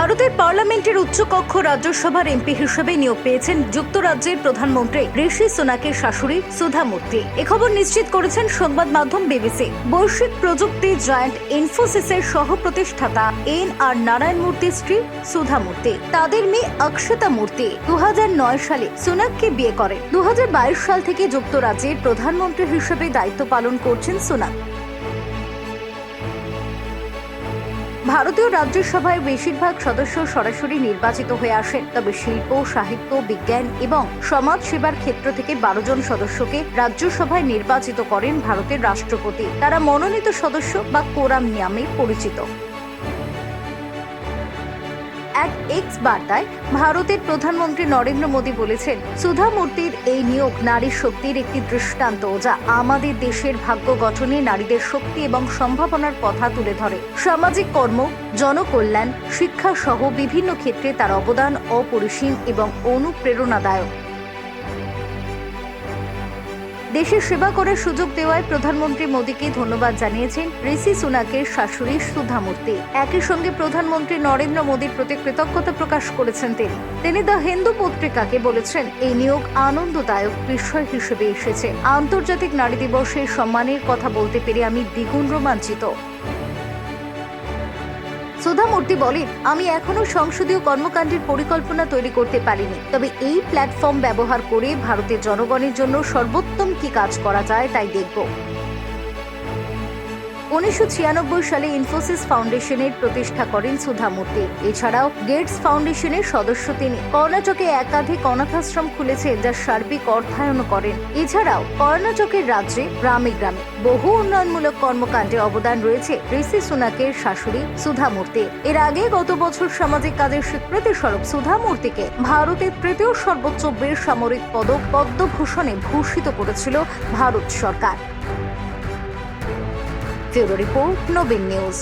ভারতের পার্লামেন্টের উচ্চকক্ষ রাজ্যসভার এমপি হিসেবে নিয়োগ পেয়েছেন যুক্তরাজ্যের প্রধানমন্ত্রী ঋষি সোনাকের শাশুড়ি সুধা মূর্তি। খবর নিশ্চিত করেছেন সংবাদ মাধ্যম বিবিসি। বৈশ্বিক প্রযুক্তি জয়েন্ট ইনফোসিসের সহ প্রতিষ্ঠাতা এন আর নারায়ণ মূর্তির স্ত্রী সুধা মূর্তি। তাদের মেয়ে অক্ষতা মূর্তি দু হাজার নয় সালে সোনাককে বিয়ে করে দু সাল থেকে যুক্তরাজ্যের প্রধানমন্ত্রী হিসেবে দায়িত্ব পালন করছেন সোনাক। ভারতীয় রাজ্যসভায় বেশিরভাগ সদস্য সরাসরি নির্বাচিত হয়ে আসেন। তবে শিল্প, সাহিত্য, বিজ্ঞান এবং সমাজ সেবার ক্ষেত্র থেকে বারো জন সদস্যকে রাজ্যসভায় নির্বাচিত করেন ভারতের রাষ্ট্রপতি। তারা মনোনীত সদস্য বা কোরাম নামে পরিচিত। এক এক্স বার্তায় ভারতের প্রধানমন্ত্রী নরেন্দ্র মোদী বলেছেন সুধা মূর্তির এই নিয়োগ নারী শক্তির একটি দৃষ্টান্ত যা আমাদের দেশের ভাগ্য গঠনে নারীদের শক্তি এবং সম্ভাবনার কথা তুলে ধরে। সামাজিক কর্ম, জনকল্যাণ, শিক্ষা সহ বিভিন্ন ক্ষেত্রে তার অবদান অপরিসীম এবং অনুপ্রেরণাদায়ক। দেশের সেবা করার সুযোগ দেওয়ায় প্রধানমন্ত্রী মোদীকে ধন্যবাদ জানিয়েছেন ঋষি সুনাকের শাশুড়ি সুধামূর্তি। একই সঙ্গে প্রধানমন্ত্রী নরেন্দ্র মোদীর প্রতি কৃতজ্ঞতা প্রকাশ করেছেন তিনি। তিনি দ্য হিন্দু পত্রিকাকে বলেছেন, এই নিয়োগ আনন্দদায়ক বিষয় হিসেবে এসেছে। আন্তর্জাতিক নারী দিবসের সম্মানের কথা বলতে পেরে আমি দ্বিগুণ রোমাঞ্চিত। সুধা মূর্তি বলেন, আমি এখনও সংসদীয় কর্মকাণ্ডের পরিকল্পনা তৈরি করতে পারিনি। তবে এই প্ল্যাটফর্ম ব্যবহার করে ভারতের জনগণের জন্য সর্বোত্তম কি কাজ করা যায় তাই দেখব। উনিশশো ছিয়ানব্বই সালে ইনফোসিস ফাউন্ডেশনের প্রতিষ্ঠা করেন সুধা মূর্তি এছাড়াও গেটস ফাউন্ডেশনের সদস্য তিনি। কর্ণাটকে একাধিক অনাথাশ্রম খুলেছেন যা সার্বিক অর্থায়ন করেন। এছাড়াও কর্ণাটকের রাজ্যে গ্রামে গ্রামে বহু উন্নয়নমূলক কর্মকাণ্ডে অবদান রয়েছে ঋষি সুনাকের শাশুড়ি সুধা মূর্তি এর আগে গত বছর সামাজিক কাজের স্বীকৃতি স্বরূপ সুধা মূর্তিকে ভারতের তৃতীয় সর্বোচ্চ বেসামরিক পদক পদ্মভূষণে ভূষিত করেছিল ভারত সরকার। Bureau report Nabin news.